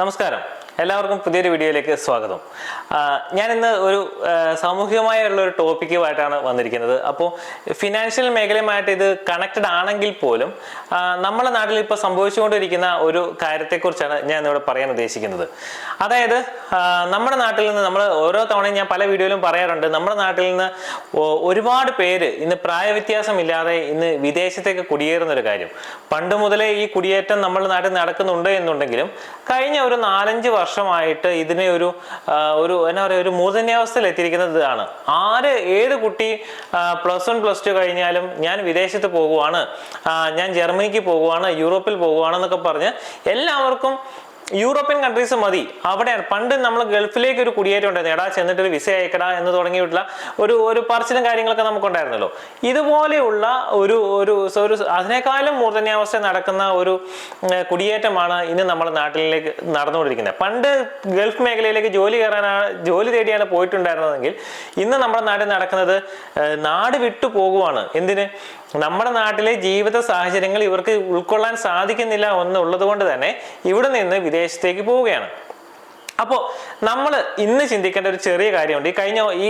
നമസ്കാരം എല്ലാവർക്കും പുതിയൊരു വീഡിയോയിലേക്ക് സ്വാഗതം. ഞാൻ ഇന്ന് ഒരു സാമൂഹികമായുള്ള ഒരു ടോപ്പിക്കുമായിട്ടാണ് വന്നിരിക്കുന്നത്. അപ്പോൾ ഫിനാൻഷ്യൽ മേഖലയുമായിട്ട് ഇത് കണക്റ്റഡ് ആണെങ്കിൽ പോലും നമ്മുടെ നാട്ടിൽ ഇപ്പോൾ സംഭവിച്ചുകൊണ്ടിരിക്കുന്ന ഒരു കാര്യത്തെക്കുറിച്ചാണ് ഞാൻ ഇന്നിവിടെ പറയാൻ ഉദ്ദേശിക്കുന്നത്. അതായത് നമ്മുടെ നാട്ടിൽ നിന്ന് നമ്മൾ ഓരോ തവണയും ഞാൻ പല വീഡിയോയിലും പറയാറുണ്ട് നമ്മുടെ നാട്ടിൽ നിന്ന് ഒരുപാട് പേര് ഇന്ന് പ്രായവ്യത്യാസമില്ലാതെ ഇന്ന് വിദേശത്തേക്ക് കുടിയേറുന്ന ഒരു കാര്യം. പണ്ട് മുതലേ ഈ കുടിയേറ്റം നമ്മുടെ നാട്ടിൽ നടക്കുന്നുണ്ട് എന്നുണ്ടെങ്കിലും കഴിഞ്ഞ ഒരു നാലഞ്ച് വർഷമായിട്ട് ഇതിനെ ഒരു ഒരു എന്നാ പറയുക ഒരു മൂർധന്യാവസ്ഥയിൽ എത്തിയിരിക്കുന്നത് ഇതാണ് ആര് ഏത് കുട്ടി പ്ലസ് വൺ പ്ലസ് ടു കഴിഞ്ഞാലും ഞാൻ വിദേശത്ത് പോകുവാണ് ഞാൻ ജർമ്മനിക്ക് പോകുവാണ് യൂറോപ്പിൽ പോകുവാണെന്നൊക്കെ പറഞ്ഞ് എല്ലാവർക്കും യൂറോപ്യൻ കൺട്രീസ് മതി. അവിടെയാണ് പണ്ട് നമ്മൾ ഗൾഫിലേക്ക് ഒരു കുടിയേറ്റം ഉണ്ടായിരുന്നു. എടാ ചെന്നിട്ട് ഒരു വിസ അയക്കടാ എന്ന് തുടങ്ങിയിട്ടുള്ള ഒരു ഒരു പറച്ചിലും കാര്യങ്ങളൊക്കെ നമുക്കുണ്ടായിരുന്നല്ലോ. ഇതുപോലെയുള്ള ഒരു ഒരു ഒരു അതിനേക്കാളും മൂർധന്യാവസ്ഥ നടക്കുന്ന ഒരു കുടിയേറ്റമാണ് ഇന്ന് നമ്മുടെ നാട്ടിലേക്ക് നടന്നുകൊണ്ടിരിക്കുന്നത്. പണ്ട് ഗൾഫ് മേഖലയിലേക്ക് ജോലി കയറാനാണ് ജോലി തേടിയാണ് പോയിട്ടുണ്ടായിരുന്നതെങ്കിൽ ഇന്ന് നമ്മുടെ നാട്ടിൽ നടക്കുന്നത് നാട് വിട്ടു പോകുവാണ്. എന്തിന്? നമ്മുടെ നാട്ടിലെ ജീവിത സാഹചര്യങ്ങൾ ഇവർക്ക് ഉൾക്കൊള്ളാൻ സാധിക്കുന്നില്ല എന്നുള്ളത് കൊണ്ട് തന്നെ ഇവിടെ നിന്ന് വിദേശത്തേക്ക് പോവുകയാണ്. അപ്പോൾ നമ്മൾ ഇന്ന് ചിന്തിക്കേണ്ട ഒരു ചെറിയ കാര്യമുണ്ട്. ഈ കഴിഞ്ഞ ഈ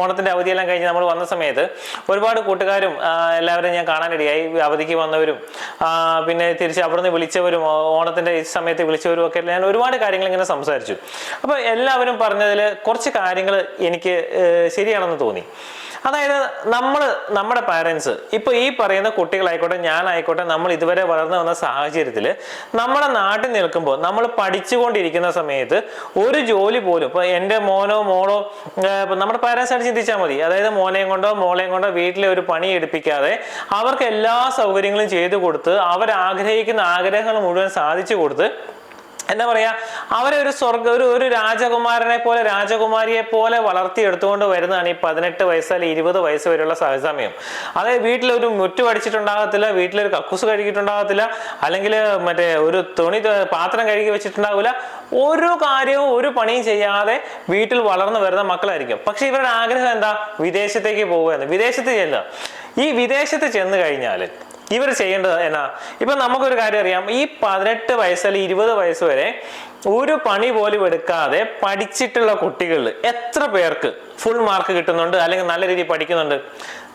ഓണത്തിന്റെ അവധിയെല്ലാം കഴിഞ്ഞ് നമ്മൾ വന്ന സമയത്ത് ഒരുപാട് കൂട്ടുകാരും എല്ലാവരും ഞാൻ കാണാനിടയായി അവധിക്ക് വന്നവരും പിന്നെ തിരിച്ച് അവിടുന്ന് വിളിച്ചവരും ഓണത്തിന്റെ ഈ സമയത്ത് വിളിച്ചവരും ഒക്കെ ഞാൻ ഒരുപാട് കാര്യങ്ങൾ ഇങ്ങനെ സംസാരിച്ചു. അപ്പോൾ എല്ലാവരും പറഞ്ഞതിൽ കുറച്ച് കാര്യങ്ങൾ എനിക്ക് ശരിയാണെന്ന് തോന്നി. അതായത് നമ്മൾ നമ്മുടെ പാരൻസ് ഇപ്പൊ ഈ പറയുന്ന കുട്ടികളായിക്കോട്ടെ ഞാനായിക്കോട്ടെ നമ്മൾ ഇതുവരെ വളർന്നു വന്ന സാഹചര്യത്തിൽ നമ്മുടെ നാട്ടിൽ നിൽക്കുമ്പോൾ നമ്മൾ പഠിച്ചുകൊണ്ടിരിക്കുന്ന സമയത്ത് ഒരു ജോലി പോലും ഇപ്പൊ എന്റെ മോനോ മോളോ നമ്മുടെ പാരൻസ് ആയിട്ട് ചിന്തിച്ചാൽ മതി. അതായത് മോനെയും കൊണ്ടോ മോളെയും കൊണ്ടോ വീട്ടിലെ ഒരു പണി എടുപ്പിക്കാതെ അവർക്ക് എല്ലാ സൗകര്യങ്ങളും ചെയ്തു കൊടുത്ത് അവരാഗ്രഹിക്കുന്ന ആഗ്രഹങ്ങൾ മുഴുവൻ സാധിച്ചു കൊടുത്ത് എന്താ പറയാ അവരെ ഒരു സ്വർഗ ഒരു ഒരു രാജകുമാരനെ പോലെ രാജകുമാരിയെ പോലെ വളർത്തിയെടുത്തുകൊണ്ട് വരുന്നതാണ് ഈ പതിനെട്ട് വയസ്സ് അല്ലെങ്കിൽ ഇരുപത് വയസ്സ് വരെയുള്ള സമയം അതായത് വീട്ടിലൊരു മുറ്റു പഠിച്ചിട്ടുണ്ടാകത്തില്ല വീട്ടിലൊരു കക്കൂസ് കഴുകിയിട്ടുണ്ടാകത്തില്ല അല്ലെങ്കിൽ മറ്റേ ഒരു തുണി പാത്രം കഴുകി വെച്ചിട്ടുണ്ടാവില്ല. ഒരു കാര്യവും ഒരു പണിയും ചെയ്യാതെ വീട്ടിൽ വളർന്നു വരുന്ന മക്കളായിരിക്കും. പക്ഷെ ഇവരുടെ ആഗ്രഹം എന്താ? വിദേശത്തേക്ക് പോകുക എന്ന് വിദേശത്ത് ചെല്ലുക. ഈ വിദേശത്ത് ചെന്ന് കഴിഞ്ഞാൽ ഇവർ ചെയ്യേണ്ടത് എന്നാ? ഇപ്പൊ നമുക്കൊരു കാര്യം അറിയാം. ഈ പതിനെട്ട് വയസ്സ് അല്ലെങ്കിൽ ഇരുപത് വയസ്സ് വരെ ഒരു പണി പോലും എടുക്കാതെ പഠിച്ചിട്ടുള്ള കുട്ടികൾ എത്ര പേർക്ക് ഫുൾ മാർക്ക് കിട്ടുന്നുണ്ട് അല്ലെങ്കിൽ നല്ല രീതിയിൽ പഠിക്കുന്നുണ്ട്?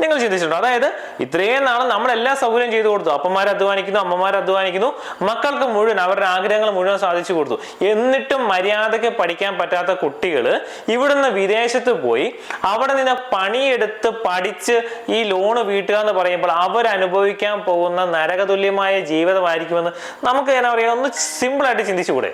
നിങ്ങൾ ചിന്തിച്ചിട്ടുണ്ടോ? അതായത് ഇത്രയും നാളും നമ്മൾ എല്ലാ സൗകര്യം ചെയ്തു കൊടുത്തു. അപ്പന്മാർ അധ്വാനിക്കുന്നു അമ്മമാർ അധ്വാനിക്കുന്നു. മക്കൾക്ക് മുഴുവൻ അവരുടെ ആഗ്രഹങ്ങൾ മുഴുവൻ സാധിച്ചു കൊടുത്തു. എന്നിട്ടും മര്യാദയ്ക്ക് പഠിക്കാൻ പറ്റാത്ത കുട്ടികൾ ഇവിടുന്ന് വിദേശത്ത് പോയി അവിടെ നിന്ന് പണിയെടുത്ത് പഠിച്ച് ഈ ലോണ് വീട്ടുക എന്ന് പറയുമ്പോൾ അവരനുഭവിക്കാൻ പോകുന്ന നരകതുല്യമായ ജീവിതമായിരിക്കുമെന്ന് നമുക്ക് എന്നാ പറയുക ഒന്ന് സിമ്പിളായിട്ട് ചിന്തിച്ചുകൂടെ?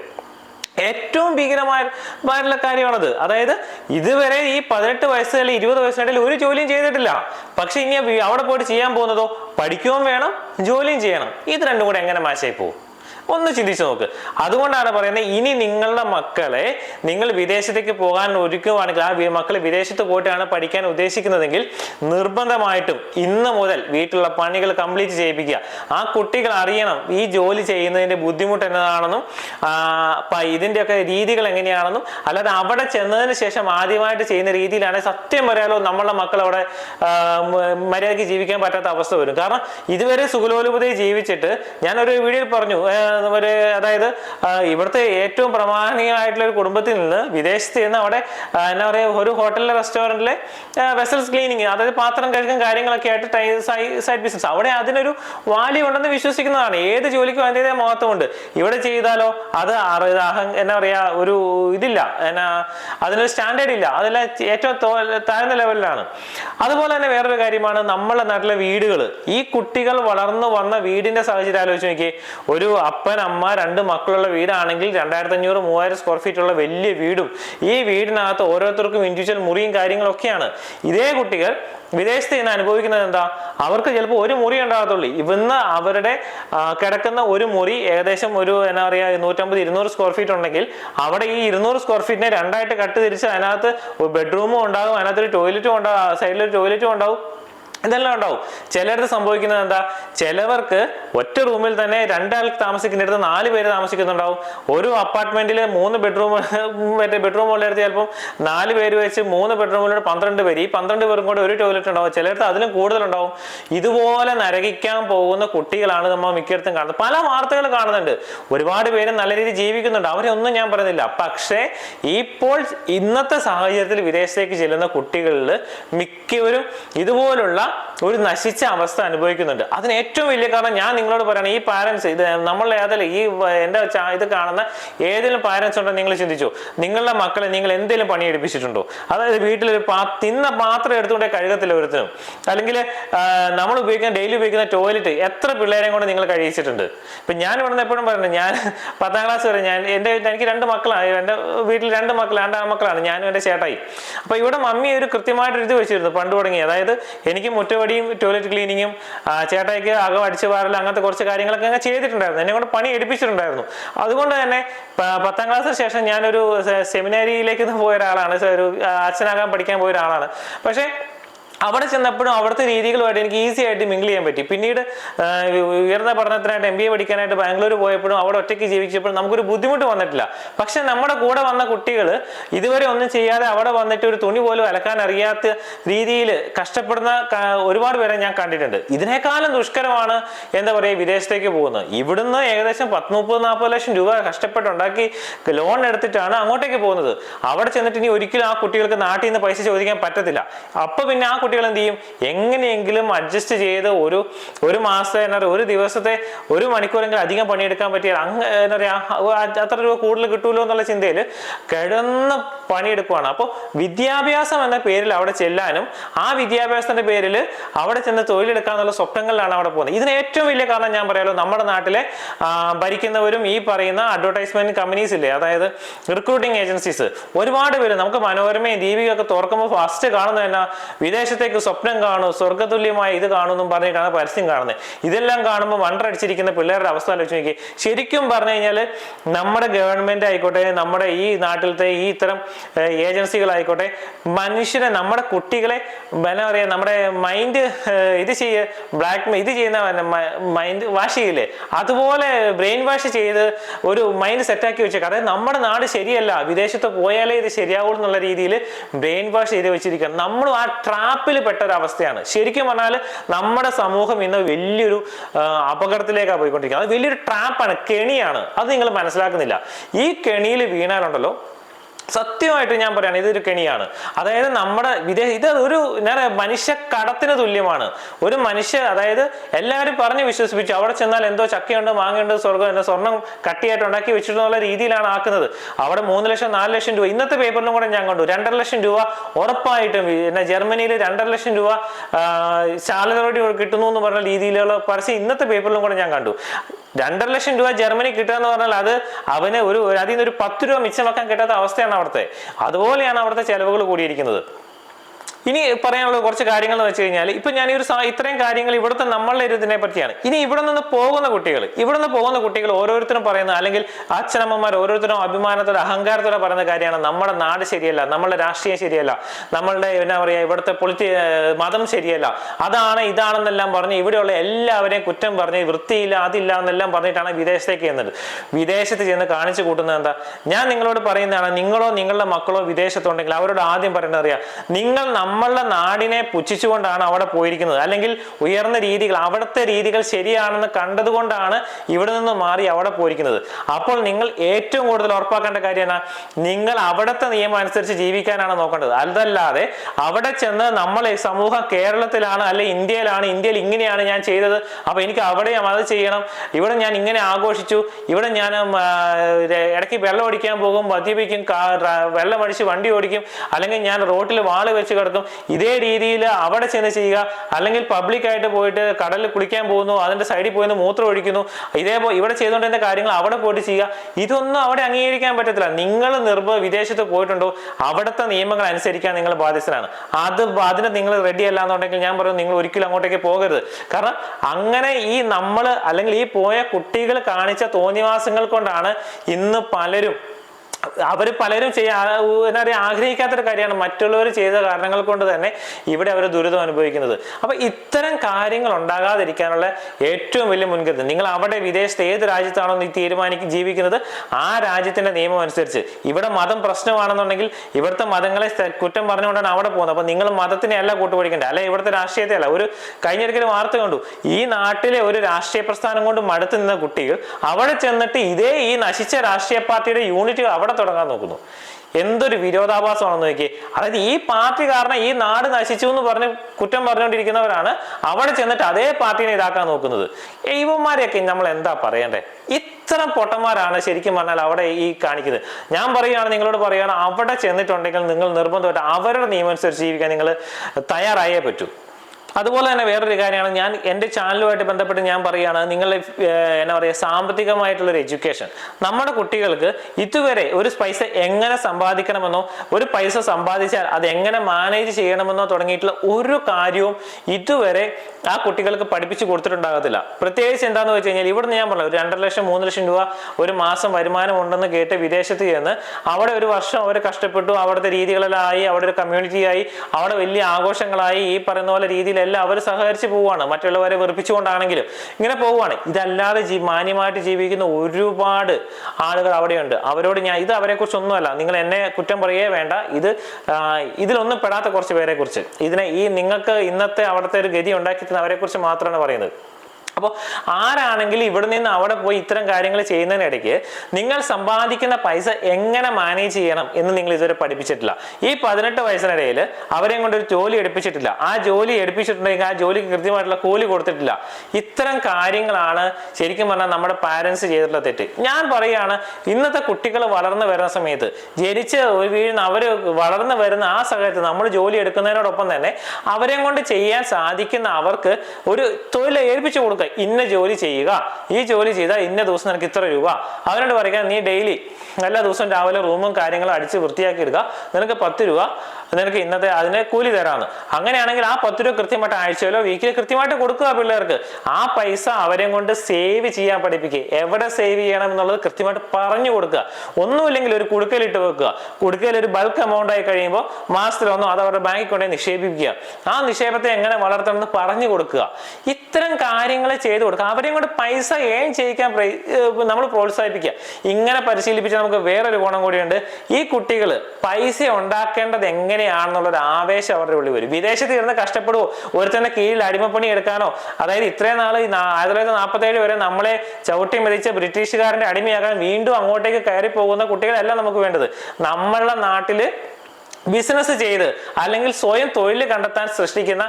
ഏറ്റവും ഭീകരമായ മായിട്ടുള്ള കാര്യമാണത്. അതായത് ഇതുവരെ ഈ പതിനെട്ട് വയസ്സ് അല്ലെങ്കിൽ ഇരുപത് വയസ്സിനിടയിൽ ഒരു ജോലിയും ചെയ്തിട്ടില്ല. പക്ഷെ ഇനി അവിടെ പോയിട്ട് ചെയ്യാൻ പോകുന്നതോ പഠിക്കുകയും വേണം ജോലിയും ചെയ്യണം. ഇത് രണ്ടും കൂടെ എങ്ങനെ മാച്ചായി പോകും? ഒന്ന് ചിന്തിച്ചു നോക്ക്. അതുകൊണ്ടാണ് പറയുന്നത് ഇനി നിങ്ങളുടെ മക്കളെ നിങ്ങൾ വിദേശത്തേക്ക് പോകാൻ ഒരുക്കുവാണെങ്കിൽ ആ മക്കൾ വിദേശത്ത് പോയിട്ടാണ് പഠിക്കാൻ ഉദ്ദേശിക്കുന്നതെങ്കിൽ നിർബന്ധമായിട്ടും ഇന്ന് മുതൽ വീട്ടിലുള്ള പണികൾ കംപ്ലീറ്റ് ചെയ്യിപ്പിക്കുക. ആ കുട്ടികൾ അറിയണം ഈ ജോലി ചെയ്യുന്നതിന്റെ ബുദ്ധിമുട്ട് എന്നതാണെന്നും ഇതിന്റെയൊക്കെ രീതികൾ എങ്ങനെയാണെന്നും അല്ലാതെ അവിടെ ചെന്നതിന് ശേഷം ആദ്യമായിട്ട് ചെയ്യുന്ന രീതിയിലാണ് സത്യം പറയാലോ നമ്മളുടെ മക്കൾ അവിടെ മര്യാദയ്ക്ക് ജീവിക്കാൻ പറ്റാത്ത അവസ്ഥ വരും. കാരണം ഇതുവരെ സുഖലോലുപതയെ ജീവിച്ചിട്ട് ഞാനൊരു വീഡിയോയിൽ പറഞ്ഞു ഒരു അതായത് ഇവിടുത്തെ ഏറ്റവും പ്രമാണീയമായിട്ടുള്ള ഒരു കുടുംബത്തിൽ നിന്ന് വിദേശത്ത് നിന്ന് അവിടെ എന്താ പറയുക ഒരു ഹോട്ടലിലെ റെസ്റ്റോറന്റിലെ വെസൽസ് ക്ലീനിങ് അതായത് പാത്രം കഴുകും കാര്യങ്ങളൊക്കെ ആയിട്ട് സൈഡ് ബിസിനസ്. അവിടെ അതിനൊരു വാല്യൂ ഉണ്ടെന്ന് വിശ്വസിക്കുന്നതാണ്. ഏത് ജോലിക്കും അതിന്റെതായ മഹത്വമുണ്ട് ഇവിടെ ചെയ്താലോ അത് എന്നാ പറയുക ഒരു ഇതില്ല. എന്നാ അതിനൊരു സ്റ്റാൻഡേർഡ് ഇല്ല. അതെല്ലാം ഏറ്റവും താഴ്ന്ന ലെവലിലാണ്. അതുപോലെ തന്നെ വേറൊരു കാര്യമാണ് നമ്മളെ നാട്ടിലെ വീടുകൾ ഈ കുട്ടികൾ വളർന്നു വന്ന വീടിന്റെ സാഹചര്യം ആലോചിച്ച് നോക്കിയേ. ഒരു അമ്മ രണ്ട് മക്കളുള്ള വീടാണെങ്കിൽ രണ്ടായിരത്തി അഞ്ഞൂറ് മൂവായിരം സ്ക്വയർ ഫീറ്റ് ഉള്ള വലിയ വീടും. ഈ വീടിനകത്ത് ഓരോരുത്തർക്കും ഇൻഡിവിജ്വൽ മുറിയും കാര്യങ്ങളൊക്കെയാണ്. ഇതേ കുട്ടികൾ വിദേശത്ത് നിന്ന് അനുഭവിക്കുന്നത് എന്താ? അവർക്ക് ചിലപ്പോൾ ഒരു മുറി ഉണ്ടാകത്തുള്ളൂ. ഇവിന്ന് അവരുടെ കിടക്കുന്ന ഒരു മുറി ഏകദേശം ഒരു എന്താ പറയുക നൂറ്റമ്പത് ഇരുന്നൂറ് സ്ക്വയർ ഫീറ്റ് ഉണ്ടെങ്കിൽ അവിടെ ഈ ഇരുന്നൂറ് സ്ക്വയർ ഫീറ്റിനെ രണ്ടായിട്ട് കട്ട് തിരിച്ച് അതിനകത്ത് ബെഡ്റൂമും ഉണ്ടാകും. അതിനകത്ത് ഒരു ടോയ്ലറ്റും ഉണ്ടാകും സൈഡിലൊരു ടോയ്ലറ്റും ഉണ്ടാവും ഇതെല്ലാം ഉണ്ടാവും? ചിലർക്ക് സംഭവിക്കുന്നത് എന്താ? ചിലവർക്ക് ഒറ്റ റൂമിൽ തന്നെ രണ്ടാൾ താമസിക്കുന്നിടത്ത് നാല് പേര് താമസിക്കുന്നുണ്ടാവും. ഒരു അപ്പാർട്ട്മെന്റിൽ മൂന്ന് ബെഡ്റൂം മറ്റേ ബെഡ്റൂം ഉള്ളിടത്ത് ചിലപ്പം നാല് പേര് വെച്ച് മൂന്ന് ബെഡ്റൂമിലൂടെ പന്ത്രണ്ട് പേര്. ഈ പന്ത്രണ്ട് പേരും കൂടെ ഒരു ടോയ്ലറ്റ് ഉണ്ടാവും. ചിലയിടത്ത് അതിലും കൂടുതലുണ്ടാവും. ഇതുപോലെ നരകിക്കാൻ പോകുന്ന കുട്ടികളാണ് നമ്മൾ മിക്കയിടത്തും കാണുന്നത്. പല വാർത്തകൾ കാണുന്നുണ്ട്. ഒരുപാട് പേര് നല്ല രീതിയിൽ ജീവിക്കുന്നുണ്ട്. അവരെ ഒന്നും ഞാൻ പറയുന്നില്ല പക്ഷേ ഇപ്പോൾ ഇന്നത്തെ സാഹചര്യത്തിൽ വിദേശത്തേക്ക് ചെല്ലുന്ന കുട്ടികളിൽ മിക്കവരും ഇതുപോലുള്ള ഒരു നശിച്ച അവസ്ഥ അനുഭവിക്കുന്നുണ്ട്. അതിന് ഏറ്റവും വലിയ കാരണം ഞാൻ നിങ്ങളോട് പറയണം ഈ പാരൻസ് ഇത് നമ്മളെ ഏതെങ്കിലും ഈ എന്റെ ഇത് കാണുന്ന ഏതെങ്കിലും പാരൻസ് ഉണ്ടോ നിങ്ങൾ ചിന്തിച്ചു. നിങ്ങളുടെ മക്കളെ നിങ്ങൾ എന്തെങ്കിലും പണി എടുപ്പിച്ചിട്ടുണ്ടോ അതായത് വീട്ടിലൊരു പാ തിന്ന പാത്രം എടുത്തുകൊണ്ടേ കഴുകത്തില്ല ഒരുത്തിനും. അല്ലെങ്കിൽ നമ്മൾ ഉപയോഗിക്കുന്ന ഡെയിലി ഉപയോഗിക്കുന്ന ടോയ്ലറ്റ് എത്ര പിള്ളേരെയും കൊണ്ട് നിങ്ങൾ കഴിയിച്ചിട്ടുണ്ട്? ഇപ്പം ഞാൻ ഇവിടെ നിന്ന് എപ്പോഴും പറയുന്നത് ഞാൻ പത്താം ക്ലാസ് വരെ ഞാൻ എന്റെ എനിക്ക് രണ്ട് മക്കളാണ്. എന്റെ വീട്ടിൽ രണ്ട് മക്കൾ രണ്ടാം മക്കളാണ് ഞാനും എന്റെ ചേട്ടായി. അപ്പോൾ ഇവിടെ മമ്മി ഒരു കൃത്യമായിട്ട് ഇത് വെച്ചിരുന്നു പണ്ട് തുടങ്ങി അതായത് എനിക്ക് മുറ്റവടിയും ടോയ്ലറ്റ് ക്ലീനിങ്ങും ചേട്ടായിക്ക് അകം അടിച്ചു പാറൽ അങ്ങനത്തെ കുറച്ച് കാര്യങ്ങളൊക്കെ അങ്ങ് ചെയ്തിട്ടുണ്ടായിരുന്നു. എന്നെ കൊണ്ട് പണി എടുപ്പിച്ചിട്ടുണ്ടായിരുന്നു. അതുകൊണ്ട് തന്നെ പത്താം ക്ലാസ്സിന് ശേഷം ഞാനൊരു സെമിനാരിയിലേക്ക് പോയ ഒരാളാണ് ഒരു അച്ഛനാകാൻ പഠിക്കാൻ പോയ ഒരാളാണ് പക്ഷേ അവിടെ ചെന്നപ്പോഴും അവിടുത്തെ രീതികളുമായിട്ട് എനിക്ക് ഈസി ആയിട്ട് മിങ്കിൾ ചെയ്യാൻ പറ്റി. പിന്നീട് ഉയർന്ന പഠനത്തിനായിട്ട് എം ബി എ പഠിക്കാനായിട്ട് ബാംഗ്ലൂർ പോയപ്പോഴും അവിടെ ഒറ്റയ്ക്ക് ജീവിച്ചപ്പോഴും നമുക്കൊരു ബുദ്ധിമുട്ട് വന്നിട്ടില്ല. പക്ഷെ നമ്മുടെ കൂടെ വന്ന കുട്ടികൾ ഇതുവരെ ഒന്നും ചെയ്യാതെ അവിടെ വന്നിട്ട് ഒരു തുണി പോലും അലക്കാൻ അറിയാത്ത രീതിയിൽ കഷ്ടപ്പെടുന്ന ഒരുപാട് പേരെ ഞാൻ കണ്ടിട്ടുണ്ട്. ഇതിനേക്കാളും ദുഷ്കരമാണ് എന്താ പറയുക വിദേശത്തേക്ക് പോകുന്നത്. ഇവിടുന്ന് ഏകദേശം പത്ത് മുപ്പത് നാൽപ്പത് ലക്ഷം രൂപ കഷ്ടപ്പെട്ടുണ്ടാക്കി ലോൺ എടുത്തിട്ടാണ് അങ്ങോട്ടേക്ക് പോകുന്നത്. അവിടെ ചെന്നിട്ട് ഇനി ഒരിക്കലും ആ കുട്ടികൾക്ക് നാട്ടിൽ നിന്ന് പൈസ ചോദിക്കാൻ പറ്റത്തില്ല. അപ്പൊ പിന്നെ ആ കുട്ടികൾ എന്ത് ചെയ്യും? എങ്ങനെയെങ്കിലും അഡ്ജസ്റ്റ് ചെയ്ത് ഒരു ഒരു മാസത്തെ എന്താ പറയുക ഒരു ദിവസത്തെ ഒരു മണിക്കൂറെങ്കിലും അധികം പണിയെടുക്കാൻ പറ്റിയ അങ്ങ് എന്താ പറയുക അത്ര രൂപ കൂടുതൽ കിട്ടുമല്ലോ എന്നുള്ള ചിന്തയിൽ കിടന്ന് പണിയെടുക്കുവാണ്. അപ്പോൾ വിദ്യാഭ്യാസം എന്ന പേരിൽ അവിടെ ചെല്ലാനും ആ വിദ്യാഭ്യാസത്തിന്റെ പേരിൽ അവിടെ ചെന്ന് തൊഴിലെടുക്കാന്നുള്ള സ്വപ്നങ്ങളിലാണ് അവിടെ പോകുന്നത്. ഇതിന് ഏറ്റവും വലിയ കാരണം ഞാൻ പറയാലോ നമ്മുടെ നാട്ടിലെ ഭരിക്കുന്നവരും ഈ പറയുന്ന അഡ്വർടൈസ്മെന്റ് കമ്പനീസ് ഇല്ലേ അതായത് റിക്രൂട്ടിംഗ് ഏജൻസീസ് ഒരുപാട് പേര് നമുക്ക് മനോരമയും ദീപികയൊക്കെ തുറക്കുമ്പോൾ ഫസ്റ്റ് കാണുന്നത് തന്നെ വിദേശത്തേക്ക് സ്വപ്നം കാണും സ്വർഗതുല്യമായ ഇത് കാണുമെന്നും പറഞ്ഞിട്ടാണ് പരസ്യം കാണുന്നത്. ഇതെല്ലാം കാണുമ്പോൾ വണ്ടടിച്ചിരിക്കുന്ന പിള്ളേരുടെ അവസ്ഥ ആലോചിച്ച് നോക്കി ശരിക്കും പറഞ്ഞു കഴിഞ്ഞാൽ നമ്മുടെ ഗവൺമെന്റ് ആയിക്കോട്ടെ നമ്മുടെ ഈ നാട്ടിലത്തെ ഈ ഇത്തരം ഏജൻസികളായിക്കോട്ടെ മനുഷ്യനെ നമ്മുടെ കുട്ടികളെ എന്താ പറയുക നമ്മുടെ മൈൻഡ് ഇത് ചെയ്യ ബ്ലാക്ക് ഇത് ചെയ്യുന്ന മൈൻഡ് വാഷ് ചെയ്യില്ലേ? അതുപോലെ ബ്രെയിൻ വാഷ് ചെയ്ത് ഒരു മൈൻഡ് സെറ്റാക്കി വെച്ചേക്കാം. അതായത് നമ്മുടെ നാട് ശരിയല്ല വിദേശത്ത് പോയാലേ ഇത് ശരിയാവുള്ളൂ എന്നുള്ള രീതിയിൽ ബ്രെയിൻ വാഷ് ചെയ്ത് വെച്ചിരിക്കുക നമ്മൾ ആ ട്രാപ്പിൽ പെട്ട ഒരു അവസ്ഥയാണ് ശരിക്കും പറഞ്ഞാൽ നമ്മുടെ സമൂഹം ഇന്ന് വലിയൊരു അപകടത്തിലേക്കാണ് പോയിക്കൊണ്ടിരിക്കുന്നത്. അത് വലിയൊരു ട്രാപ്പാണ് കെണിയാണ്. അത് നിങ്ങൾ മനസ്സിലാക്കുന്നില്ല. ഈ കെണിയിൽ വീണാലുണ്ടല്ലോ സത്യമായിട്ട് ഞാൻ പറയാണ് ഇതൊരു കെണിയാണ്. അതായത് നമ്മുടെ വിദേശ ഇത് ഒരു ഞാൻ മനുഷ്യ കടത്തിന് തുല്യമാണ്. ഒരു മനുഷ്യ അതായത് എല്ലാവരും പറഞ്ഞ് വിശ്വസിപ്പിച്ചു അവിടെ ചെന്നാൽ എന്തോ ചക്കയുണ്ട് മാങ്ങയുണ്ട് സ്വർഗം എന്നെ സ്വർണം കട്ടിയായിട്ട് ഉണ്ടാക്കി വെച്ചിട്ടുള്ള രീതിയിലാണ് ആക്കുന്നത്. അവിടെ മൂന്ന് ലക്ഷം നാല് ലക്ഷം രൂപ ഇന്നത്തെ പേപ്പറിലും കൂടെ ഞാൻ കണ്ടു രണ്ടര ലക്ഷം രൂപ ഉറപ്പായിട്ടും പിന്നെ ജർമ്മനിയിൽ രണ്ടര ലക്ഷം രൂപ സാലറി കിട്ടുന്നു എന്ന് പറഞ്ഞ രീതിയിലുള്ള പരസ്യം ഇന്നത്തെ പേപ്പറിലും കൂടെ ഞാൻ കണ്ടു. രണ്ടര ലക്ഷം രൂപ ജർമ്മനി കിട്ടുക എന്ന് പറഞ്ഞാൽ അത് അവന് ഒരു അതിൽ നിന്ന് ഒരു പത്ത് രൂപ മിച്ചം വെക്കാൻ കിട്ടാത്ത അവസ്ഥയാണ് അവിടുത്തെ. അതുപോലെയാണ് അവിടുത്തെ ചെലവുകൾ കൂടിയിരിക്കുന്നത്. ഇനി പറയാനുള്ള കുറച്ച് കാര്യങ്ങൾ എന്ന് വെച്ച് കഴിഞ്ഞാൽ ഇപ്പൊ ഞാൻ ഈ ഒരു ഇത്രയും കാര്യങ്ങൾ ഇവിടുത്തെ നമ്മളുടെ ഒരു ഇതിനെ പറ്റിയാണ് ഇനി ഇവിടെ നിന്ന് പോകുന്ന കുട്ടികൾ ഇവിടെ നിന്ന് പോകുന്ന കുട്ടികൾ ഓരോരുത്തരും പറയുന്ന അല്ലെങ്കിൽ അച്ഛനമ്മമാർ ഓരോരുത്തരും അഭിമാനത്തോടെ അഹങ്കാരത്തോടെ പറയുന്ന കാര്യമാണ് നമ്മുടെ നാട് ശരിയല്ല നമ്മളുടെ രാഷ്ട്രീയം ശരിയല്ല നമ്മളുടെ എന്നാ പറയാ ഇവിടുത്തെ പൊളിറ്റി മതം ശരിയല്ല. അതാണ് ഇതാണെന്നെല്ലാം പറഞ്ഞ് ഇവിടെയുള്ള എല്ലാവരെയും കുറ്റം പറഞ്ഞ് വൃത്തിയില്ല അതില്ല എന്നെല്ലാം പറഞ്ഞിട്ടാണ് വിദേശത്തേക്ക് ചെയ്യുന്നത് വിദേശത്ത് ചെന്ന് കാണിച്ചു കൂട്ടുന്നത് എന്താ? ഞാൻ നിങ്ങളോട് പറയുന്നതാണ് നിങ്ങളോ നിങ്ങളുടെ മക്കളോ വിദേശത്തുണ്ടെങ്കിൽ അവരോട് ആദ്യം പറയുന്നത് അറിയാം. നിങ്ങൾ നമ്മളുടെ നാടിനെ പുച്ഛിച്ചുകൊണ്ടാണ് അവിടെ പോയിരിക്കുന്നത്. അല്ലെങ്കിൽ ഉയർന്ന രീതികൾ അവിടുത്തെ രീതികൾ ശരിയാണെന്ന് കണ്ടതുകൊണ്ടാണ് ഇവിടെ നിന്ന് മാറി അവിടെ പോയിരിക്കുന്നത്. അപ്പോൾ നിങ്ങൾ ഏറ്റവും കൂടുതൽ ഉറപ്പാക്കേണ്ട കാര്യം എന്നാ നിങ്ങൾ അവിടുത്തെ നിയമം അനുസരിച്ച് ജീവിക്കാനാണ് നോക്കേണ്ടത്. അതല്ലാതെ അവിടെ ചെന്ന് നമ്മൾ സമൂഹം കേരളത്തിലാണ് അല്ലെ ഇന്ത്യയിലാണ് ഇന്ത്യയിൽ ഇങ്ങനെയാണ് ഞാൻ ചെയ്തത് അപ്പൊ എനിക്ക് അവിടെയും അത് ചെയ്യണം. ഇവിടെ ഞാൻ ഇങ്ങനെ ആഘോഷിച്ചു ഇവിടെ ഞാൻ ഇടയ്ക്ക് വെള്ളം ഓടിക്കാൻ പോകും മദ്യപിക്കും വെള്ളം അടിച്ച് വണ്ടി ഓടിക്കും അല്ലെങ്കിൽ ഞാൻ റോട്ടിൽ വാൾ വെച്ച് കിടക്കും ഇതേ രീതിയിൽ അവിടെ ചെന്ന് ചെയ്യുക അല്ലെങ്കിൽ പബ്ലിക്കായിട്ട് പോയിട്ട് കടലിൽ കുളിക്കാൻ പോകുന്നു അതിന്റെ സൈഡിൽ പോയി മൂത്രം ഒഴിക്കുന്നു ഇതേപോലെ ഇവിടെ ചെയ്തുകൊണ്ടിരുന്ന കാര്യങ്ങൾ അവിടെ പോയിട്ട് ചെയ്യുക. ഇതൊന്നും അവിടെ അംഗീകരിക്കാൻ പറ്റത്തില്ല. നിങ്ങൾ നിർഭ വിദേശത്ത് പോയിട്ടുണ്ടോ? അവിടുത്തെ നിയമങ്ങൾ അനുസരിക്കാൻ നിങ്ങൾ ബാധ്യസ്ഥരാണ്. അത് അതിന് നിങ്ങൾ റെഡി അല്ല എന്നുണ്ടെങ്കിൽ ഞാൻ പറയുന്നു നിങ്ങൾ ഒരിക്കലും അങ്ങോട്ടേക്ക് പോകരുത്. കാരണം അങ്ങനെ ഈ നമ്മൾ അല്ലെങ്കിൽ ഈ പോയ കുട്ടികൾ കാണിച്ച തോന്നിവാസങ്ങൾ കൊണ്ടാണ് ഇന്ന് പലരും അവർ പലരും ചെയ്യാ എന്താ പറയുക ആഗ്രഹിക്കാത്തൊരു കാര്യമാണ് മറ്റുള്ളവർ ചെയ്ത കാരണങ്ങൾ കൊണ്ട് തന്നെ ഇവിടെ അവർ ദുരിതം അനുഭവിക്കുന്നത്. അപ്പൊ ഇത്തരം കാര്യങ്ങൾ ഉണ്ടാകാതിരിക്കാനുള്ള ഏറ്റവും വലിയ മുൻകരുതൽ നിങ്ങൾ അവിടെ വിദേശത്ത് ഏത് രാജ്യത്താണോ നീ തീരുമാനിക്കും ജീവിക്കുന്നത് ആ രാജ്യത്തിന്റെ നിയമം അനുസരിച്ച്. ഇവിടെ മതം പ്രശ്നമാണെന്നുണ്ടെങ്കിൽ ഇവിടുത്തെ മതങ്ങളെ കുറ്റം പറഞ്ഞുകൊണ്ടാണ് അവിടെ പോകുന്നത്. അപ്പൊ നിങ്ങൾ മതത്തിനെ അല്ല കൂട്ടുപിടിക്കേണ്ടത് അല്ലെ ഇവിടുത്തെ രാഷ്ട്രീയത്തെ അല്ല ഒരു കഴിഞ്ഞിടയ്ക്ക് ഒരു വാർത്ത കണ്ടു. ഈ നാട്ടിലെ ഒരു രാഷ്ട്രീയ പ്രസ്ഥാനം കൊണ്ട് മടുത്തു നിന്ന കുട്ടികൾ അവിടെ ചെന്നിട്ട് ഇതേ ഈ നശിച്ച രാഷ്ട്രീയ പാർട്ടിയുടെ യൂണിറ്റ് അവിടെ തുടങ്ങാൻ നോക്കുന്നു. എന്തൊരു വിരോധാഭാസമാണെന്ന് നോക്കി അതായത് ഈ പാർട്ടി കാരണം ഈ നാട് നശിച്ചു എന്ന് പറഞ്ഞ് കുറ്റം പറഞ്ഞുകൊണ്ടിരിക്കുന്നവരാണ് അവിടെ ചെന്നിട്ട് അതേ പാർട്ടിനെ ഇതാക്കാൻ നോക്കുന്നത്. ഇവന്മാരെയൊക്കെ നമ്മൾ എന്താ പറയണ്ടേ? ഇത്ര പൊട്ടന്മാരാണ് ശരിക്കും പറഞ്ഞാൽ അവിടെ ഈ കാണിക്കുന്നത്. ഞാൻ പറയുകയാണ് നിങ്ങളോട് പറയുകയാണ് അവിടെ ചെന്നിട്ടുണ്ടെങ്കിൽ നിങ്ങൾ നിർബന്ധമായിട്ട് അവരുടെ നിയമം അനുസരിച്ച് ജീവിക്കാൻ നിങ്ങൾ തയ്യാറായേ പറ്റൂ. അതുപോലെ തന്നെ വേറൊരു കാര്യമാണ്. ഞാൻ എന്റെ ചാനലുമായിട്ട് ബന്ധപ്പെട്ട് ഞാൻ പറയുകയാണ് നിങ്ങൾ എന്നാ പറയുക സാമ്പത്തികമായിട്ടുള്ള ഒരു എഡ്യൂക്കേഷൻ നമ്മുടെ കുട്ടികൾക്ക് ഇതുവരെ ഒരു പൈസ എങ്ങനെ സമ്പാദിക്കണമെന്നോ ഒരു പൈസ സമ്പാദിച്ചാൽ അത് എങ്ങനെ മാനേജ് ചെയ്യണമെന്നോ തുടങ്ങിയിട്ടുള്ള ഒരു കാര്യവും ഇതുവരെ ആ കുട്ടികൾക്ക് പഠിപ്പിച്ചു കൊടുത്തിട്ടുണ്ടാകത്തില്ല. പ്രത്യേകിച്ച് എന്താണെന്ന് വെച്ച് കഴിഞ്ഞാൽ ഇവിടുന്ന് ഞാൻ പറഞ്ഞു ഒരു രണ്ടര ലക്ഷം മൂന്ന് ലക്ഷം രൂപ ഒരു മാസം വരുമാനം ഉണ്ടെന്ന് കേട്ട് വിദേശത്ത് ചെന്ന് അവിടെ ഒരു വർഷം അവർ കഷ്ടപ്പെട്ടു അവിടുത്തെ രീതികളെല്ലാം ആയി അവിടെ ഒരു കമ്മ്യൂണിറ്റി ആയി അവിടെ വലിയ ആഘോഷങ്ങളായി ഈ പറയുന്ന പോലെ രീതിയിലെല്ലാം അവർ സഹകരിച്ച് പോവുകയാണ് മറ്റുള്ളവരെ വെറുപ്പിച്ചുകൊണ്ടാണെങ്കിലും ഇങ്ങനെ പോവുകയാണ് ഇതല്ലാതെ ജീ മാന്യമായിട്ട് ജീവിക്കുന്ന ഒരുപാട് ആളുകൾ അവിടെയുണ്ട്. അവരോട് ഞാൻ ഇത് അവരെ കുറിച്ചൊന്നുമല്ല നിങ്ങൾ എന്നെ കുറ്റം പറയേ വേണ്ട. ഇത് ഇതിലൊന്നും പെടാത്ത കുറച്ച് പേരെ കുറിച്ച് ഇതിനെ ഈ നിങ്ങൾക്ക് ഇന്നത്തെ അവിടുത്തെ ഒരു ഗതി ഉണ്ടാക്കി അവരെക്കുറിച്ച് മാത്രമാണ് പറയുന്നത്. അപ്പോൾ ആരാണെങ്കിലും ഇവിടെ നിന്ന് അവിടെ പോയി ഇത്തരം കാര്യങ്ങൾ ചെയ്യുന്നതിനിടയ്ക്ക് നിങ്ങൾ സമ്പാദിക്കുന്ന പൈസ എങ്ങനെ മാനേജ് ചെയ്യണം എന്ന് നിങ്ങൾ ഇതുവരെ പഠിപ്പിച്ചിട്ടില്ല. ഈ പതിനെട്ട് വയസ്സിനിടയിൽ അവരെയും കൊണ്ട് ഒരു ജോലി എടുപ്പിച്ചിട്ടില്ല. ആ ജോലി എടുപ്പിച്ചിട്ടുണ്ടെങ്കിൽ ആ ജോലിക്ക് കൃത്യമായിട്ടുള്ള കൂലി കൊടുത്തിട്ടില്ല. ഇത്തരം കാര്യങ്ങളാണ് ശരിക്കും പറഞ്ഞാൽ നമ്മുടെ പാരൻസ് ചെയ്തിട്ടുള്ള തെറ്റ്. ഞാൻ പറയുകയാണ് ഇന്നത്തെ കുട്ടികൾ വളർന്നു വരുന്ന സമയത്ത് ജനിച്ച് വീഴുന്ന അവർ വളർന്നു വരുന്ന ആ സമയത്ത് നമ്മൾ ജോലി എടുക്കുന്നതിനോടൊപ്പം തന്നെ അവരെയും കൊണ്ട് ചെയ്യാൻ സാധിക്കുന്ന അവർക്ക് ഒരു തൊഴിൽ ഏൽപ്പിച്ചു കൊടുക്കുക. ഇന്ന ജോലി ചെയ്യുക. ഈ ജോലി ചെയ്താൽ ഇന്ന ദിവസം നിനക്ക് ഇത്ര രൂപ. അവരോട് പറയുക നീ ഡെയിലി എല്ലാ ദിവസവും രാവിലെ റൂമും കാര്യങ്ങളും അടിച്ച് വൃത്തിയാക്കി എടുക്കുക. നിനക്ക് പത്ത് രൂപ. നിനക്ക് ഇന്നത്തെ അതിന് കൂലി തരാമെന്ന് അങ്ങനെയാണെങ്കിൽ ആ പത്ത് രൂപ കൃത്യമായിട്ട് ആഴ്ചയിലോ വീക്കിലോ കൃത്യമായിട്ട് കൊടുക്കുക പിള്ളേർക്ക്. ആ പൈസ അവരെയും കൊണ്ട് സേവ് ചെയ്യാൻ പഠിപ്പിക്കുക എവിടെ സേവ് ചെയ്യണം എന്നുള്ളത് കൃത്യമായിട്ട് പറഞ്ഞു കൊടുക്കുക. ഒന്നുമില്ലെങ്കിൽ ഒരു കുടുക്കലിട്ട് വെക്കുക. കുടുക്കയിൽ ഒരു ബൾക്ക് എമൗണ്ട് ആയി കഴിയുമ്പോൾ മാസത്തിലൊന്നോ അത് അവരുടെ ബാങ്കിൽ കൊണ്ടുപോയി നിക്ഷേപിക്കുക ആ നിക്ഷേപത്തെ എങ്ങനെ വളർത്തണമെന്ന് പറഞ്ഞു കൊടുക്കുക. ഇത്തരം കാര്യങ്ങൾ ചെയ്തു കൊടുക്കുക. അവരെയും കൊണ്ട് പൈസ ഏൺ ചെയ്യിക്കാൻ നമ്മൾ പ്രോത്സാഹിപ്പിക്കുക. ഇങ്ങനെ പരിശീലിപ്പിച്ച നമുക്ക് വേറൊരു ഗുണം കൂടിയുണ്ട്. ഈ കുട്ടികൾ പൈസ ഉണ്ടാക്കേണ്ടത് എങ്ങനെയാണെന്നുള്ള ഒരു ആവേശം അവരുടെ ഉള്ളിൽ വരും. വിദേശത്ത് ഇരുന്ന് കഷ്ടപ്പെടുവോ? ഒരുത്തന്റെ കീഴിൽ അടിമപ്പണി എടുക്കാനോ? അതായത് ഇത്രയും നാൾ ആയിരത്തി തൊള്ളായിരത്തി നാൽപ്പത്തേഴ് വരെ നമ്മളെ ചവിട്ടി മെതിച്ച ബ്രിട്ടീഷുകാരന്റെ അടിമയാകാൻ വീണ്ടും അങ്ങോട്ടേക്ക് കയറി പോകുന്ന കുട്ടികളല്ല നമുക്ക് വേണ്ടത്. നമ്മളുടെ നാട്ടിൽ ബിസിനസ് ചെയ്ത് അല്ലെങ്കിൽ സ്വയം തൊഴിൽ കണ്ടെത്താൻ സൃഷ്ടിക്കുന്ന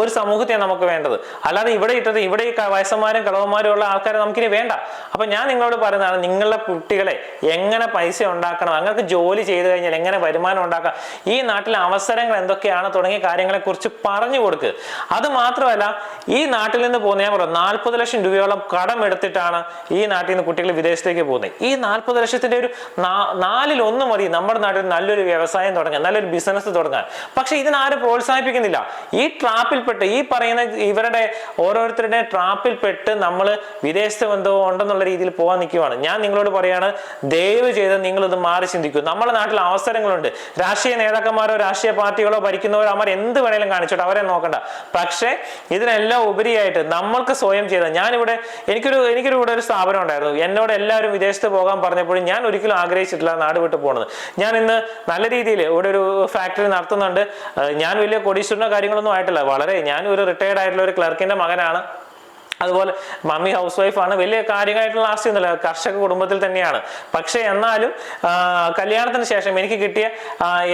ഒരു സമൂഹത്തെ നമുക്ക് വേണ്ടത്. അല്ലാതെ ഇവിടെ ഇട്ടത് ഇവിടെ ഈ വയസ്സന്മാരും കളവന്മാരും ഉള്ള ആൾക്കാരെ നമുക്കിനി വേണ്ട. അപ്പൊ ഞാൻ നിങ്ങളോട് പറയുന്നതാണ് നിങ്ങളുടെ കുട്ടികളെ എങ്ങനെ പൈസ ഉണ്ടാക്കണം അങ്ങനെ ജോലി ചെയ്തു കഴിഞ്ഞാൽ എങ്ങനെ വരുമാനം ഉണ്ടാക്കാം ഈ നാട്ടിലെ അവസരങ്ങൾ എന്തൊക്കെയാണ് തുടങ്ങിയ കാര്യങ്ങളെ കുറിച്ച് പറഞ്ഞു കൊടുക്കുക അത് മാത്രമല്ല ഈ നാട്ടിൽ നിന്ന് പോകുന്ന ഞാൻ പറയാം നാൽപ്പത് ലക്ഷം രൂപയോളം കടം എടുത്തിട്ടാണ് ഈ നാട്ടിൽ നിന്ന് കുട്ടികൾ വിദേശത്തേക്ക് പോകുന്നത്. ഈ നാൽപ്പത് ലക്ഷത്തിന്റെ ഒരു നാലിലൊന്ന് മതി നമ്മുടെ നാട്ടിൽ നല്ലൊരു വ്യവസായം തുടങ്ങാൻ നല്ലൊരു ബിസിനസ് തുടങ്ങാൻ. പക്ഷെ ഇതിനാരും പ്രോത്സാഹിപ്പിക്കുന്നില്ല. ഈ ട്രാപ്പിൽപ്പെട്ട് ഈ പറയുന്ന ഇവരുടെ ഓരോരുത്തരുടെ ട്രാപ്പിൽപ്പെട്ട് നമ്മൾ വിദേശത്ത് ബന്ധവും ഉണ്ടെന്നുള്ള രീതിയിൽ പോകാൻ നിൽക്കുവാണ് ഞാൻ നിങ്ങളോട് പറയാണ് ദയവ് ചെയ്ത് നിങ്ങൾ ഇത് മാറി ചിന്തിക്കൂ. നമ്മുടെ നാട്ടിൽ അവസരങ്ങളുണ്ട്. രാഷ്ട്രീയ നേതാക്കന്മാരോ രാഷ്ട്രീയ പാർട്ടികളോ ഭരിക്കുന്നവരോ അവർ എന്ത് വേണേലും കാണിച്ചോട്ടെ. അവരെ നോക്കണ്ട. പക്ഷേ ഇതിനെല്ലാം ഉപരിയായിട്ട് നമ്മൾക്ക് സ്വയം ചെയ്ത ഞാനിവിടെ എനിക്കൊരു എനിക്കൊരു ഇവിടെ ഒരു സ്ഥാപനം ഉണ്ടായിരുന്നു. എന്നോട് എല്ലാവരും വിദേശത്ത് പോകാൻ പറഞ്ഞപ്പോഴും ഞാൻ ഒരിക്കലും ആഗ്രഹിച്ചിട്ടില്ല നാട് വിട്ടു പോകണത് ഞാൻ ഇന്ന് നല്ല രീതിയിൽ ഇവിടെ ഒരു ഫാക്ടറി നടത്തുന്നുണ്ട്. ഞാൻ വലിയ കൊടീശ്വരനോ കാര്യങ്ങളൊന്നും ആയിട്ടില്ല. വളരെ ഞാൻ ഒരു റിട്ടയർഡ് ആയിട്ടുള്ള ഒരു ക്ലർക്കിന്റെ മകനാണ്. അതുപോലെ മമ്മി ഹൗസ് വൈഫാണ് വലിയ കാര്യമായിട്ടുള്ള ആസ്തി ആസ്തിയൊന്നുമില്ല കർഷക കുടുംബത്തിൽ തന്നെയാണ്. പക്ഷേ എന്നാലും കല്യാണത്തിന് ശേഷം എനിക്ക് കിട്ടിയ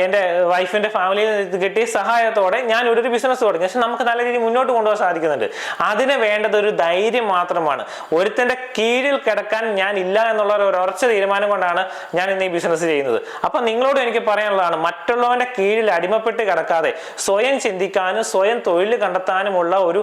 എന്റെ വൈഫിന്റെ ഫാമിലിയിൽ കിട്ടിയ സഹായത്തോടെ ഞാൻ ഒരു ബിസിനസ് തുടങ്ങി. പക്ഷെ നമുക്ക് നല്ല രീതിയിൽ മുന്നോട്ട് കൊണ്ടുപോകാൻ സാധിക്കുന്നുണ്ട്. അതിന് വേണ്ടത് ഒരു ധൈര്യം മാത്രമാണ്. ഒരുത്തന്റെ കീഴിൽ കിടക്കാൻ ഞാൻ ഇല്ല എന്നുള്ള ഒരു ഉറച്ച തീരുമാനം കൊണ്ടാണ് ഞാൻ ഇന്ന് ഈ ബിസിനസ് ചെയ്യുന്നത്. അപ്പം നിങ്ങളോട് എനിക്ക് പറയാനുള്ളതാണ് മറ്റുള്ളവന്റെ കീഴിൽ അടിമപ്പെട്ട് കിടക്കാതെ സ്വയം ചിന്തിക്കാനും സ്വയം തൊഴിൽ കണ്ടെത്താനുമുള്ള ഒരു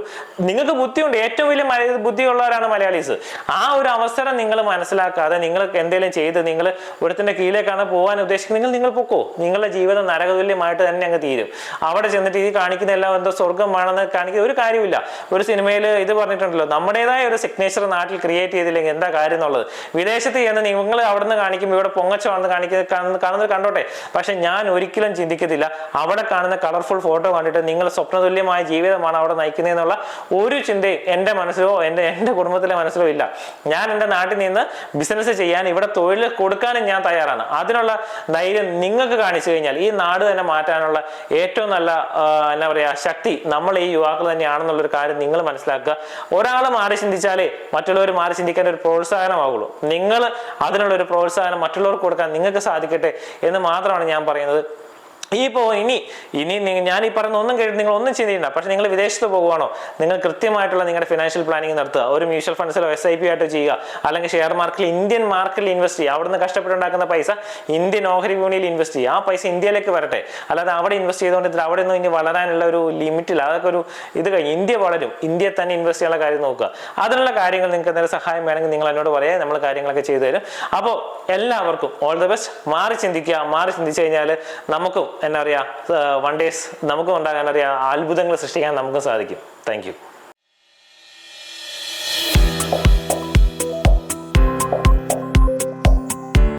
നിങ്ങൾക്ക് ബുദ്ധിയുണ്ട്. ഏറ്റവും വലിയ ബുദ്ധിയുള്ളവരാണ് മലയാളീസ്. ആ ഒരു അവസരം നിങ്ങൾ മനസ്സിലാക്കാതെ നിങ്ങൾ എന്തെങ്കിലും ചെയ്ത് നിങ്ങൾ ഒരുത്തിന്റെ കീഴിലേക്കാണ് പോകാൻ ഉദ്ദേശിക്കുന്നത് നിങ്ങൾ പൊക്കോ. നിങ്ങളുടെ ജീവിതം നരകതുല്യമായിട്ട് തന്നെ അങ്ങ് തീരും. അവിടെ ചെന്നിട്ട് ഇത് കാണിക്കുന്ന എല്ലാം എന്തോ സ്വർഗമാണെന്ന് കാണിക്കുന്ന ഒരു കാര്യമില്ല ഒരു സിനിമയിൽ ഇത് പറഞ്ഞിട്ടുണ്ടല്ലോ നമ്മുടേതായ ഒരു സിഗ്നേച്ചർ നാട്ടിൽ ക്രിയേറ്റ് ചെയ്തില്ലെങ്കിൽ എന്താ കാര്യം എന്നുള്ളത്. വിദേശത്ത് ചെന്ന് നിങ്ങൾ അവിടെ നിന്ന് കാണിക്കുമ്പോൾ ഇവിടെ പൊങ്ങച്ചമാണെന്ന് കാണിക്കുന്നത് കാണുന്നത് കണ്ടോട്ടെ. പക്ഷെ ഞാൻ ഒരിക്കലും ചിന്തിക്കത്തില്ല അവിടെ കാണുന്ന കളർഫുൾ ഫോട്ടോ കണ്ടിട്ട് നിങ്ങൾ സ്വപ്നതുല്യമായ ജീവിതമാണ് അവിടെ നയിക്കുന്നതെന്നുള്ള ഒരു ചിന്തയും എന്റെ മനസ്സിലോ എന്റെ എന്റെ കുടുംബത്തിലെ മനസ്സിലോ ഇല്ല. ഞാൻ എന്റെ നാട്ടിൽ നിന്ന് ബിസിനസ് ചെയ്യാൻ ഇവിടെ തൊഴിൽ കൊടുക്കാനും ഞാൻ തയ്യാറാണ്. അതിനുള്ള ധൈര്യം നിങ്ങൾക്ക് കാണിച്ചു കഴിഞ്ഞാൽ ഈ നാട് തന്നെ മാറ്റാനുള്ള ഏറ്റവും നല്ല എന്താ പറയുക ശക്തി നമ്മൾ ഈ യുവാക്കൾ തന്നെയാണെന്നുള്ളൊരു കാര്യം നിങ്ങൾ മനസ്സിലാക്കുക. ഒരാൾ മാറി ചിന്തിച്ചാലേ മറ്റുള്ളവർ മാറി ചിന്തിക്കാൻ ഒരു പ്രോത്സാഹനമാകുള്ളൂ നിങ്ങൾ അതിനുള്ള ഒരു പ്രോത്സാഹനം മറ്റുള്ളവർക്ക് കൊടുക്കാൻ നിങ്ങൾക്ക് സാധിക്കട്ടെ എന്ന് മാത്രമാണ് ഞാൻ പറയുന്നത്. ഈ പോ ഇനി ഇനി ഞാൻ ഈ പറയുന്ന ഒന്നും കേട്ട് നിങ്ങൾ ഒന്നും ചിന്തിക്കണ്ട. പക്ഷെ നിങ്ങൾ വിദേശത്ത് പോകുവാണോ നിങ്ങൾ കൃത്യമായിട്ടുള്ള നിങ്ങളുടെ ഫിനാൻഷ്യൽ പ്ലാനിങ് നടത്തുക. ഒരു മ്യൂച്വൽ ഫണ്ട്സിലോ എസ് ഐ പി ആയിട്ട് ചെയ്യുക. അല്ലെങ്കിൽ ഷെയർ മാർക്കറ്റിൽ ഇന്ത്യൻ മാർക്കറ്റിൽ ഇൻവെസ്റ്റ് ചെയ്യുക. അവിടുന്ന് കഷ്ടപ്പെട്ടുണ്ടാക്കുന്ന പൈസ ഇന്ത്യൻ ഓഹരി വിപണിയിൽ ഇൻവെസ്റ്റ് ചെയ്യുക. ആ പൈസ ഇന്ത്യയിലേക്ക് വരട്ടെ. അല്ലാതെ അവിടെ ഇൻവെസ്റ്റ് ചെയ്തുകൊണ്ട് അവിടെ ഒന്നും ഇനി വളരാനുള്ള ഒരു ലിമിറ്റില്ല അതൊക്കെ ഒരു ഇത് കഴിഞ്ഞ് ഇന്ത്യ വളരും. ഇന്ത്യ തന്നെ ഇൻവെസ്റ്റ് ചെയ്യാനുള്ള കാര്യം നോക്കുക. അതിനുള്ള കാര്യങ്ങൾ നിങ്ങൾക്ക് എന്തെങ്കിലും സഹായം വേണമെങ്കിൽ നിങ്ങൾ എന്നോട് പറയാം. നമ്മൾ കാര്യങ്ങളൊക്കെ ചെയ്തു തരും. അപ്പോൾ എല്ലാവർക്കും ഓൾ ദ ബെസ്റ്റ് മാറി ചിന്തിക്കുക. മാറി ചിന്തിച്ചു കഴിഞ്ഞാൽ നമുക്കും എന്നാ പറയുക വൺ ഡേയ്സ് നമുക്കും ഉണ്ടാകാൻ അറിയാം അത്ഭുതങ്ങൾ സൃഷ്ടിക്കാൻ നമുക്കും സാധിക്കും. താങ്ക്